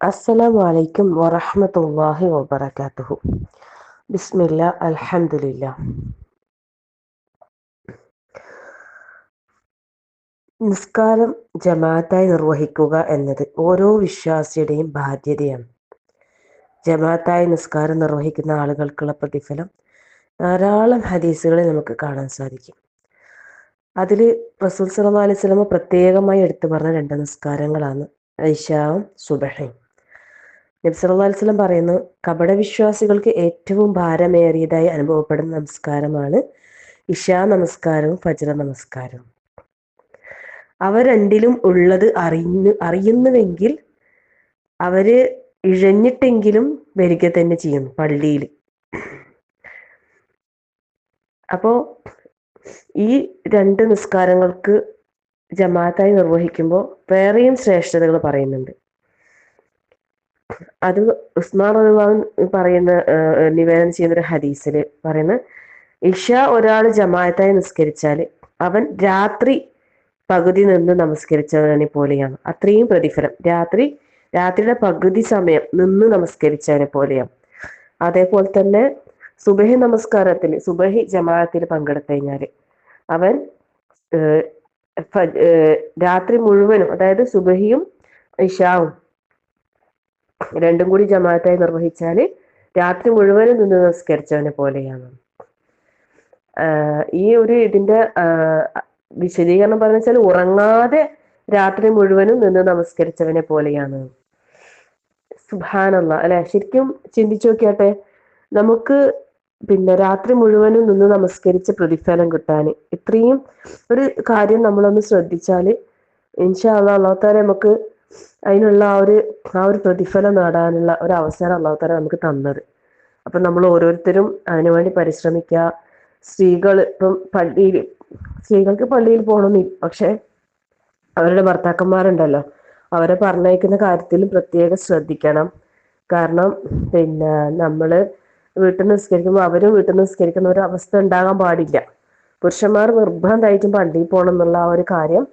അസ്സലാമു അലൈക്കും വറഹ്മത്തുള്ളാഹി വബറകാതുഹു. ബിസ്മില്ല അൽഹംദുലില്ല. നിസ്കാരം ജമാഅത്തായി നിർവഹിക്കുക എന്നത് ഓരോ വിശ്വാസിയുടെയും ബാധ്യതയാണ്. ജമാഅത്തായി നിസ്കാരം നിർവഹിക്കുന്ന ആളുകൾക്കുള്ള പ്രതിഫലം ധാരാളം ഹദീസുകളെ നമുക്ക് കാണാൻ സാധിക്കും. അതിൽ റസൂൽ സല്ലല്ലാഹു അലൈഹി പ്രത്യേകമായി എടുത്തു പറഞ്ഞ രണ്ട് നിസ്കാരങ്ങളാണ് ഐഷാവും സുബഹയും. നബി സല്ലല്ലാഹു പറയുന്നു കപട വിശ്വാസികൾക്ക് ഏറ്റവും ഭാരമേറിയതായി അനുഭവപ്പെടുന്ന നമസ്കാരമാണ് ഇഷാ നമസ്കാരവും ഫജ്ര നമസ്കാരവും. അവ രണ്ടിലും ഉള്ളത് അറിഞ്ഞു അറിയുന്നുവെങ്കിൽ അവർ ഇഴഞ്ഞിട്ടെങ്കിലും വരിക തന്നെ ചെയ്യുന്നു പള്ളിയിൽ. അപ്പോ ഈ രണ്ട് നിസ്കാരങ്ങൾക്ക് ജമാഅത്തായി നിർവഹിക്കുമ്പോൾ വേറെയും ശ്രേഷ്ഠതകൾ പറയുന്നുണ്ട്. അത് ഉസ്മാൻ റഹ്മാൻ പറയുന്ന നിവേദനം ചെയ്യുന്ന ഒരു ഹദീസിൽ പറയുന്ന ഇഷ ഒരാൾ ജമായത്തായി നിസ്കരിച്ചാൽ അവൻ രാത്രി പകുതി നിന്ന് നമസ്കരിച്ചവനെ പോലെയാണ്. അത്രയും പ്രതിഫലം. രാത്രി രാത്രിയുടെ പകുതി സമയം നിന്ന് നമസ്കരിച്ചവനെ പോലെയാണ്. അതേപോലെ തന്നെ സുബഹി നമസ്കാരത്തിൽ സുബഹി ജമാഅത്തിൽ പങ്കെടുത്തു കഴിഞ്ഞാൽ അവൻ രാത്രി മുഴുവനും അതായത് സുബഹിയും ഇഷാവും രണ്ടും കൂടി ജമാഅത്തായി നിർവഹിച്ചാൽ രാത്രി മുഴുവനും നിന്ന് നമസ്കരിച്ചവനെ പോലെയാണ്. ഈ ഒരു ഇതിന്റെ വിശദീകരണം പറഞ്ഞു വെച്ചാൽ ഉറങ്ങാതെ രാത്രി മുഴുവനും നിന്ന് നമസ്കരിച്ചവനെ പോലെയാണ്. സുഭാനല്ല അല്ലെ? ശരിക്കും ചിന്തിച്ചു നോക്കിയാട്ടെ നമുക്ക് പിന്നെ രാത്രി മുഴുവനും നിന്ന് നമസ്കരിച്ച് പ്രതിഫലം കിട്ടാൻ ഇത്രയും ഒരു കാര്യം നമ്മളൊന്ന് ശ്രദ്ധിച്ചാൽ ഇൻഷാ അള്ളാഹ് അള്ളാഹുത്താല നമുക്ക് അതിനുള്ള ആ ഒരു ആ ഒരു പ്രതിഫലം നേടാനുള്ള ഒരു അവസരം അള്ളാഹു അള്ളാഹുത്താല നമുക്ക് തന്നത്. അപ്പൊ നമ്മൾ ഓരോരുത്തരും അതിനുവേണ്ടി പരിശ്രമിക്കുക. സ്ത്രീകൾ ഇപ്പം പള്ളിയിൽ സ്ത്രീകൾക്ക് പള്ളിയിൽ പോകണമെന്നില്ല പക്ഷെ അവരുടെ ഭർത്താക്കന്മാരുണ്ടല്ലോ. അവരെ പറഞ്ഞയക്കുന്ന കാര്യത്തിൽ പ്രത്യേകം ശ്രദ്ധിക്കണം. കാരണം പിന്നെ നമ്മൾ വീട്ടിൽ നിസ്കരിക്കുമ്പോൾ അവരും വീട്ടിൽ നിസ്കരിക്കുന്ന ഒരു അവസ്ഥ ഉണ്ടാകാൻ പാടില്ല. പുരുഷന്മാർ നിർബന്ധമായിട്ടും പള്ളിയിൽ പോകണം എന്നുള്ള ആ ഒരു കാര്യം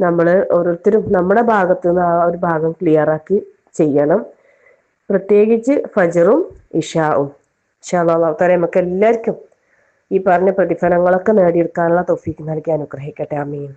നമ്മൾ ഓരോരുത്തരും നമ്മുടെ ഭാഗത്തു നിന്ന് ആ ഒരു ഭാഗം ക്ലിയർ ആക്കി ചെയ്യണം. പ്രത്യേകിച്ച് ഫജറും ഇഷാവും. ഇഷാല്ലാത്തവരെ നമുക്ക് എല്ലാവർക്കും ഈ പറഞ്ഞ പ്രതിഫലങ്ങളൊക്കെ നേടിയെടുക്കാനുള്ള തൊഫീക്ക് നൽകി അനുഗ്രഹിക്കട്ടെ. അമീൻ